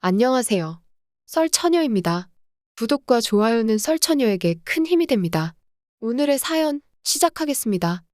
안녕하세요. 썰처녀입니다. 구독과 좋아요는 썰처녀에게 큰 힘이 됩니다. 오늘의 사연 시작하겠습니다.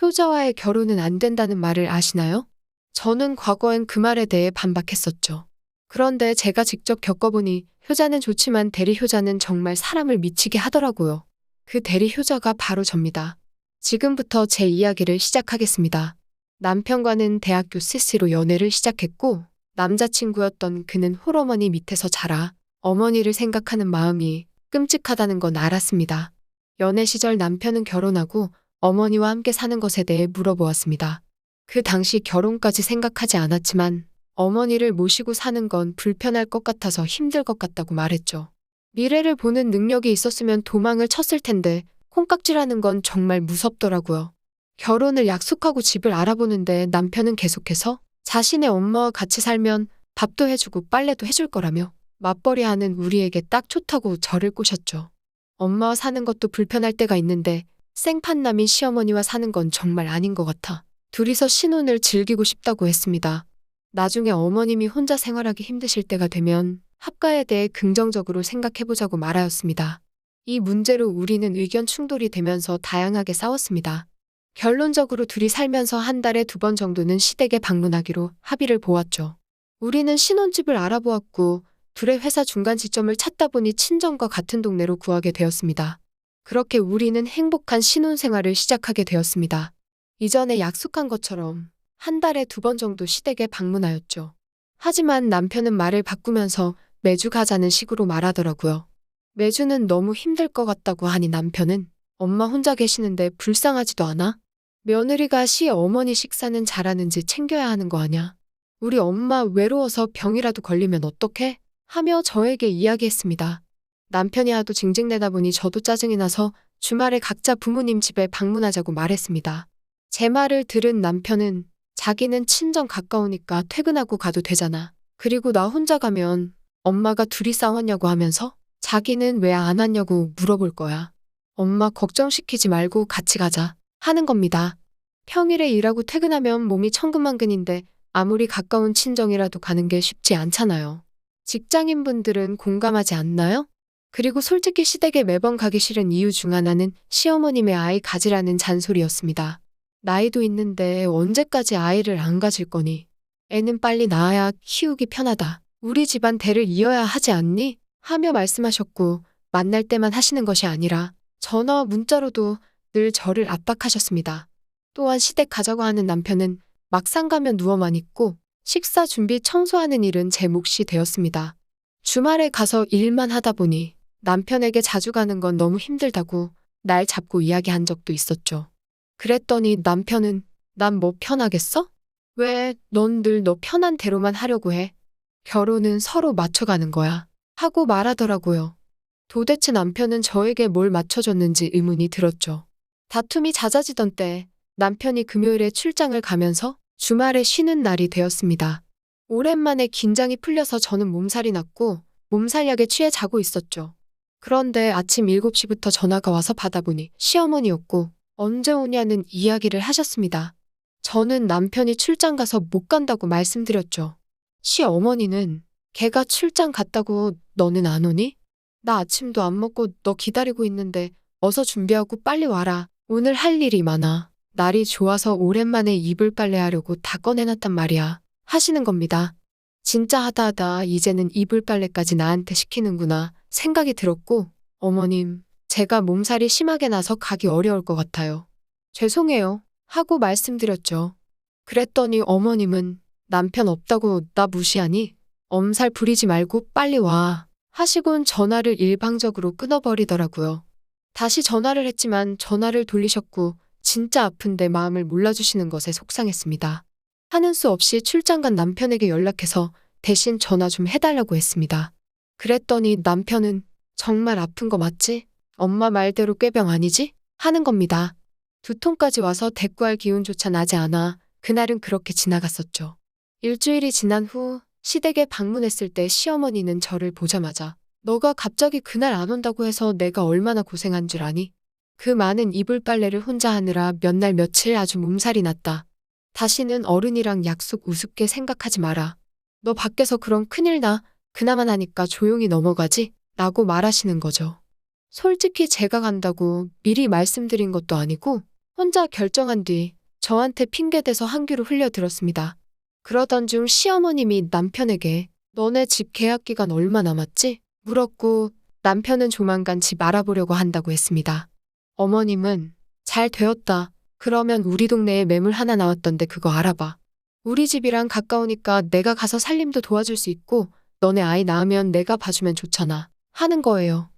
효자와의 결혼은 안 된다는 말을 아시나요? 저는 과거엔 그 말에 대해 반박했었죠. 그런데 제가 직접 겪어보니 효자는 좋지만 대리 효자는 정말 사람을 미치게 하더라고요. 그 대리 효자가 바로 접니다. 지금부터 제 이야기를 시작하겠습니다. 남편과는 대학교 CC로 연애를 시작했고 남자친구였던 그는 홀어머니 밑에서 자라 어머니를 생각하는 마음이 끔찍하다는 건 알았습니다. 연애 시절 남편은 결혼하고 어머니와 함께 사는 것에 대해 물어보았습니다. 그 당시 결혼까지 생각하지 않았지만 어머니를 모시고 사는 건 불편할 것 같아서 힘들 것 같다고 말했죠. 미래를 보는 능력이 있었으면 도망을 쳤을 텐데 콩깍지라는 건 정말 무섭더라고요. 결혼을 약속하고 집을 알아보는데 남편은 계속해서 자신의 엄마와 같이 살면 밥도 해주고 빨래도 해줄 거라며 맞벌이 하는 우리에게 딱 좋다고 저를 꼬셨죠. 엄마와 사는 것도 불편할 때가 있는데 생판남인 시어머니와 사는 건 정말 아닌 것 같아. 둘이서 신혼을 즐기고 싶다고 했습니다. 나중에 어머님이 혼자 생활하기 힘드실 때가 되면 합가에 대해 긍정적으로 생각해보자고 말하였습니다. 이 문제로 우리는 의견 충돌이 되면서 다양하게 싸웠습니다. 결론적으로 둘이 살면서 한 달에 두 번 정도는 시댁에 방문하기로 합의를 보았죠. 우리는 신혼집을 알아보았고 둘의 회사 중간 지점을 찾다 보니 친정과 같은 동네로 구하게 되었습니다. 그렇게 우리는 행복한 신혼 생활을 시작하게 되었습니다. 이전에 약속한 것처럼 한 달에 두 번 정도 시댁에 방문하였죠. 하지만 남편은 말을 바꾸면서 매주 가자는 식으로 말하더라고요. 매주는 너무 힘들 것 같다고 하니 남편은 엄마 혼자 계시는데 불쌍하지도 않아? 며느리가 시 어머니 식사는 잘하는지 챙겨야 하는 거 아냐? 우리 엄마 외로워서 병이라도 걸리면 어떡해? 하며 저에게 이야기했습니다. 남편이 하도 징징대다 보니 저도 짜증이 나서 주말에 각자 부모님 집에 방문하자고 말했습니다. 제 말을 들은 남편은 자기는 친정 가까우니까 퇴근하고 가도 되잖아. 그리고 나 혼자 가면 엄마가 둘이 싸웠냐고 하면서 자기는 왜 안 왔냐고 물어볼 거야. 엄마 걱정시키지 말고 같이 가자 하는 겁니다. 평일에 일하고 퇴근하면 몸이 천근만근인데 아무리 가까운 친정이라도 가는 게 쉽지 않잖아요. 직장인분들은 공감하지 않나요? 그리고 솔직히 시댁에 매번 가기 싫은 이유 중 하나는 시어머님의 아이 가지라는 잔소리였습니다. 나이도 있는데 언제까지 아이를 안 가질 거니? 애는 빨리 낳아야 키우기 편하다. 우리 집안 대를 이어야 하지 않니? 하며 말씀하셨고 만날 때만 하시는 것이 아니라 전화와 문자로도 늘 저를 압박하셨습니다. 또한 시댁 가자고 하는 남편은 막상 가면 누워만 있고 식사 준비 청소하는 일은 제 몫이 되었습니다. 주말에 가서 일만 하다 보니 남편에게 자주 가는 건 너무 힘들다고 날 잡고 이야기한 적도 있었죠. 그랬더니 남편은 난 뭐 편하겠어? 왜 넌 늘 너 편한 대로만 하려고 해? 결혼은 서로 맞춰가는 거야. 하고 말하더라고요. 도대체 남편은 저에게 뭘 맞춰줬는지 의문이 들었죠. 다툼이 잦아지던 때 남편이 금요일에 출장을 가면서 주말에 쉬는 날이 되었습니다. 오랜만에 긴장이 풀려서 저는 몸살이 났고 몸살약에 취해 자고 있었죠. 그런데 아침 7시부터 전화가 와서 받아보니 시어머니였고 언제 오냐는 이야기를 하셨습니다. 저는 남편이 출장 가서 못 간다고 말씀드렸죠. 시어머니는 걔가 출장 갔다고 너는 안 오니? 나 아침도 안 먹고 너 기다리고 있는데 어서 준비하고 빨리 와라. 오늘 할 일이 많아. 날이 좋아서 오랜만에 이불 빨래하려고 다 꺼내놨단 말이야. 하시는 겁니다. 진짜 하다 하다 이제는 이불 빨래까지 나한테 시키는구나 생각이 들었고 어머님 제가 몸살이 심하게 나서 가기 어려울 것 같아요. 죄송해요. 하고 말씀드렸죠. 그랬더니 어머님은 남편 없다고 나 무시하니? 엄살 부리지 말고 빨리 와. 하시곤 전화를 일방적으로 끊어버리더라고요. 다시 전화를 했지만 전화를 돌리셨고 진짜 아픈데 마음을 몰라주시는 것에 속상했습니다. 하는 수 없이 출장 간 남편에게 연락해서 대신 전화 좀 해달라고 했습니다. 그랬더니 남편은 정말 아픈 거 맞지? 엄마 말대로 꾀병 아니지? 하는 겁니다. 두통까지 와서 대꾸할 기운조차 나지 않아 그날은 그렇게 지나갔었죠. 일주일이 지난 후 시댁에 방문했을 때 시어머니는 저를 보자마자 너가 갑자기 그날 안 온다고 해서 내가 얼마나 고생한 줄 아니? 그 많은 이불 빨래를 혼자 하느라 몇 날 며칠 아주 몸살이 났다. 다시는 어른이랑 약속 우습게 생각하지 마라. 너 밖에서 그럼 큰일 나. 그나마 나니까 조용히 넘어가지? 라고 말하시는 거죠. 솔직히 제가 간다고 미리 말씀드린 것도 아니고 혼자 결정한 뒤 저한테 핑계대서 한 귀로 흘려들었습니다. 그러던 중 시어머님이 남편에게 너네 집 계약 기간 얼마 남았지? 물었고 남편은 조만간 집 알아보려고 한다고 했습니다. 어머님은 잘 되었다. 그러면 우리 동네에 매물 하나 나왔던데 그거 알아봐. 우리 집이랑 가까우니까 내가 가서 살림도 도와줄 수 있고 너네 아이 낳으면 내가 봐주면 좋잖아. 하는 거예요.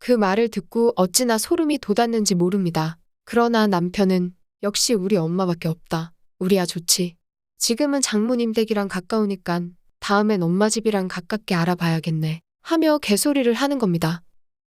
그 말을 듣고 어찌나 소름이 돋았는지 모릅니다. 그러나 남편은 역시 우리 엄마밖에 없다. 우리야 좋지. 지금은 장모님 댁이랑 가까우니깐 다음엔 엄마 집이랑 가깝게 알아봐야겠네. 하며 개소리를 하는 겁니다.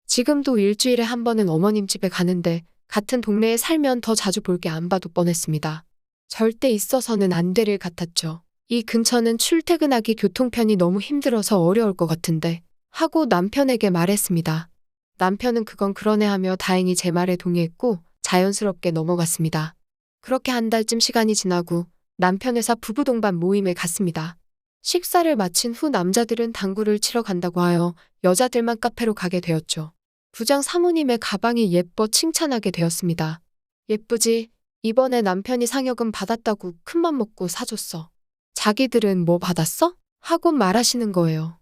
지금도 일주일에 한 번은 어머님 집에 가는데 같은 동네에 살면 더 자주 볼 게 안 봐도 뻔했습니다. 절대 있어서는 안 될 일 같았죠. 이 근처는 출퇴근하기 교통편이 너무 힘들어서 어려울 것 같은데 하고 남편에게 말했습니다. 남편은 그건 그러네 하며 다행히 제 말에 동의했고 자연스럽게 넘어갔습니다. 그렇게 한 달쯤 시간이 지나고 남편 회사 부부 동반 모임에 갔습니다. 식사를 마친 후 남자들은 당구를 치러 간다고 하여 여자들만 카페로 가게 되었죠. 부장 사모님의 가방이 예뻐 칭찬하게 되었습니다. 예쁘지? 이번에 남편이 상여금 받았다고 큰맘 먹고 사줬어. 자기들은 뭐 받았어? 하고 말하시는 거예요.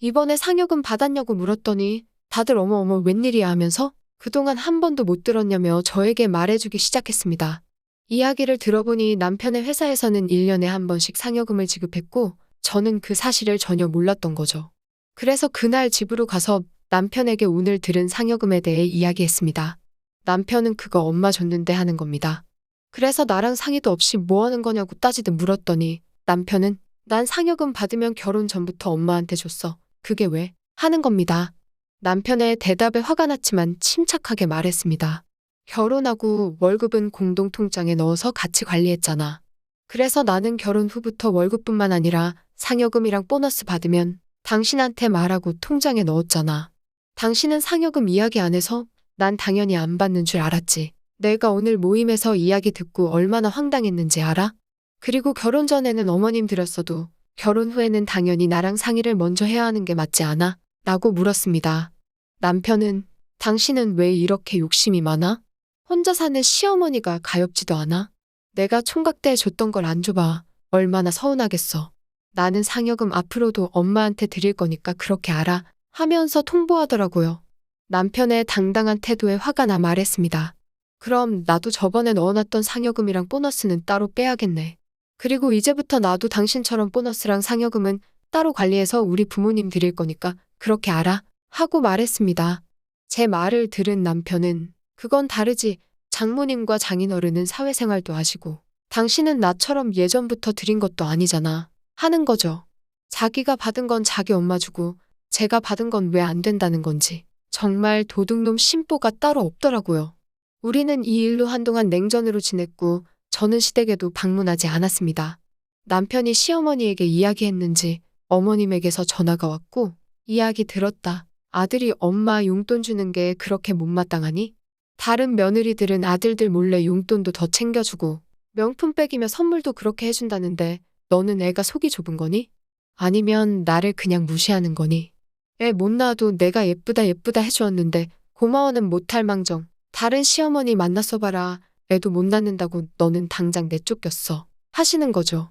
이번에 상여금 받았냐고 물었더니 다들 어머어머 웬일이야 하면서 그동안 한 번도 못 들었냐며 저에게 말해주기 시작했습니다. 이야기를 들어보니 남편의 회사에서는 1년에 한 번씩 상여금을 지급했고 저는 그 사실을 전혀 몰랐던 거죠. 그래서 그날 집으로 가서 남편에게 오늘 들은 상여금에 대해 이야기했습니다. 남편은 그거 엄마 줬는데 하는 겁니다. 그래서 나랑 상의도 없이 뭐 하는 거냐고 따지듯 물었더니 남편은 난 상여금 받으면 결혼 전부터 엄마한테 줬어. 그게 왜? 하는 겁니다. 남편의 대답에 화가 났지만 침착하게 말했습니다. 결혼하고 월급은 공동통장에 넣어서 같이 관리했잖아. 그래서 나는 결혼 후부터 월급뿐만 아니라 상여금이랑 보너스 받으면 당신한테 말하고 통장에 넣었잖아. 당신은 상여금 이야기 안 해서 난 당연히 안 받는 줄 알았지. 내가 오늘 모임에서 이야기 듣고 얼마나 황당했는지 알아? 그리고 결혼 전에는 어머님 드렸어도 결혼 후에는 당연히 나랑 상의를 먼저 해야 하는 게 맞지 않아? 라고 물었습니다. 남편은 당신은 왜 이렇게 욕심이 많아? 혼자 사는 시어머니가 가엾지도 않아? 내가 총각대 줬던 걸 안 줘봐. 얼마나 서운하겠어. 나는 상여금 앞으로도 엄마한테 드릴 거니까 그렇게 알아. 하면서 통보하더라고요. 남편의 당당한 태도에 화가 나 말했습니다. 그럼 나도 저번에 넣어놨던 상여금이랑 보너스는 따로 빼야겠네. 그리고 이제부터 나도 당신처럼 보너스랑 상여금은 따로 관리해서 우리 부모님 드릴 거니까 그렇게 알아. 하고 말했습니다. 제 말을 들은 남편은 그건 다르지. 장모님과 장인어른은 사회생활도 하시고 당신은 나처럼 예전부터 드린 것도 아니잖아. 하는 거죠. 자기가 받은 건 자기 엄마 주고 제가 받은 건 왜 안 된다는 건지. 정말 도둑놈 심보가 따로 없더라고요. 우리는 이 일로 한동안 냉전으로 지냈고 저는 시댁에도 방문하지 않았습니다. 남편이 시어머니에게 이야기했는지 어머님에게서 전화가 왔고 이야기 들었다. 아들이 엄마 용돈 주는 게 그렇게 못마땅하니? 다른 며느리들은 아들들 몰래 용돈도 더 챙겨주고 명품 백이며 선물도 그렇게 해준다는데 너는 애가 속이 좁은 거니? 아니면 나를 그냥 무시하는 거니? 애 못 낳아도 내가 예쁘다 예쁘다 해주었는데 고마워는 못할 망정. 다른 시어머니 만났어 봐라. 애도 못 낳는다고 너는 당장 내쫓겼어. 하시는 거죠.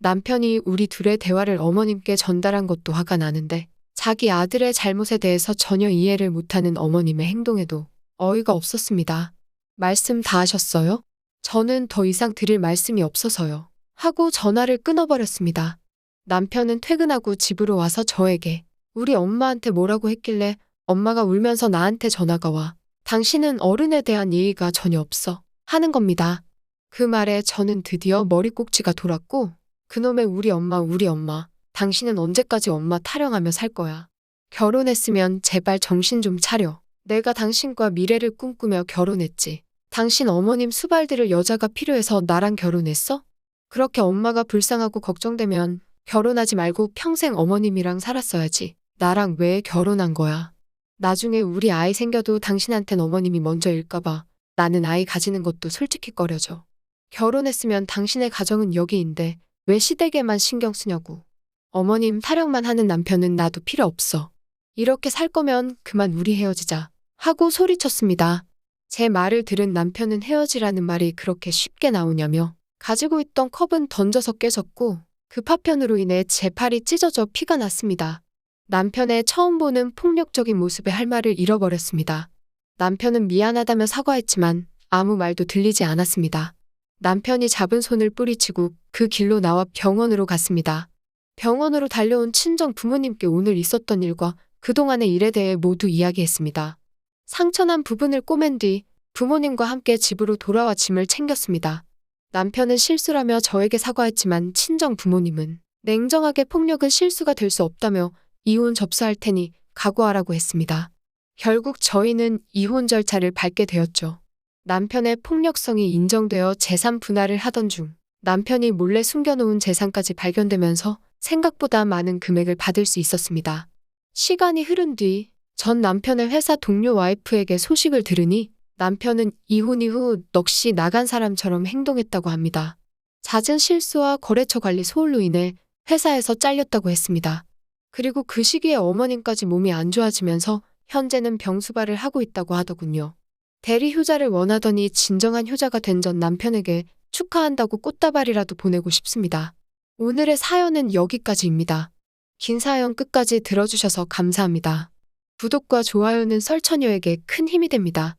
남편이 우리 둘의 대화를 어머님께 전달한 것도 화가 나는데 자기 아들의 잘못에 대해서 전혀 이해를 못하는 어머님의 행동에도 어이가 없었습니다. 말씀 다 하셨어요? 저는 더 이상 드릴 말씀이 없어서요. 하고 전화를 끊어버렸습니다. 남편은 퇴근하고 집으로 와서 저에게 우리 엄마한테 뭐라고 했길래 엄마가 울면서 나한테 전화가 와. 당신은 어른에 대한 예의가 전혀 없어. 하는 겁니다. 그 말에 저는 드디어 머리꼭지가 돌았고 그놈의 우리 엄마 우리 엄마 당신은 언제까지 엄마 타령하며 살 거야. 결혼했으면 제발 정신 좀 차려. 내가 당신과 미래를 꿈꾸며 결혼했지. 당신 어머님 수발들을 여자가 필요해서 나랑 결혼했어? 그렇게 엄마가 불쌍하고 걱정되면 결혼하지 말고 평생 어머님이랑 살았어야지. 나랑 왜 결혼한 거야? 나중에 우리 아이 생겨도 당신한텐 어머님이 먼저일까봐 나는 아이 가지는 것도 솔직히 꺼려져. 결혼했으면 당신의 가정은 여기인데 왜 시댁에만 신경 쓰냐고. 어머님 타령만 하는 남편은 나도 필요 없어. 이렇게 살 거면 그만 우리 헤어지자. 하고 소리쳤습니다. 제 말을 들은 남편은 헤어지라는 말이 그렇게 쉽게 나오냐며 가지고 있던 컵은 던져서 깨졌고 그 파편으로 인해 제 팔이 찢어져 피가 났습니다. 남편의 처음 보는 폭력적인 모습에 할 말을 잃어버렸습니다. 남편은 미안하다며 사과했지만 아무 말도 들리지 않았습니다. 남편이 잡은 손을 뿌리치고 그 길로 나와 병원으로 갔습니다. 병원으로 달려온 친정 부모님께 오늘 있었던 일과 그동안의 일에 대해 모두 이야기했습니다. 상처난 부분을 꼬맨 뒤 부모님과 함께 집으로 돌아와 짐을 챙겼습니다. 남편은 실수라며 저에게 사과했지만 친정 부모님은 냉정하게 폭력은 실수가 될 수 없다며 이혼 접수할 테니 각오하라고 했습니다. 결국 저희는 이혼 절차를 밟게 되었죠. 남편의 폭력성이 인정되어 재산 분할을 하던 중 남편이 몰래 숨겨놓은 재산까지 발견되면서 생각보다 많은 금액을 받을 수 있었습니다. 시간이 흐른 뒤 전 남편의 회사 동료 와이프에게 소식을 들으니 남편은 이혼 이후 넋이 나간 사람처럼 행동했다고 합니다. 잦은 실수와 거래처 관리 소홀로 인해 회사에서 잘렸다고 했습니다. 그리고 그 시기에 어머님까지 몸이 안 좋아지면서 현재는 병수발을 하고 있다고 하더군요. 대리 효자를 원하더니 진정한 효자가 된 전 남편에게 축하한다고 꽃다발이라도 보내고 싶습니다. 오늘의 사연은 여기까지입니다. 긴 사연 끝까지 들어주셔서 감사합니다. 구독과 좋아요는 설처녀에게 큰 힘이 됩니다.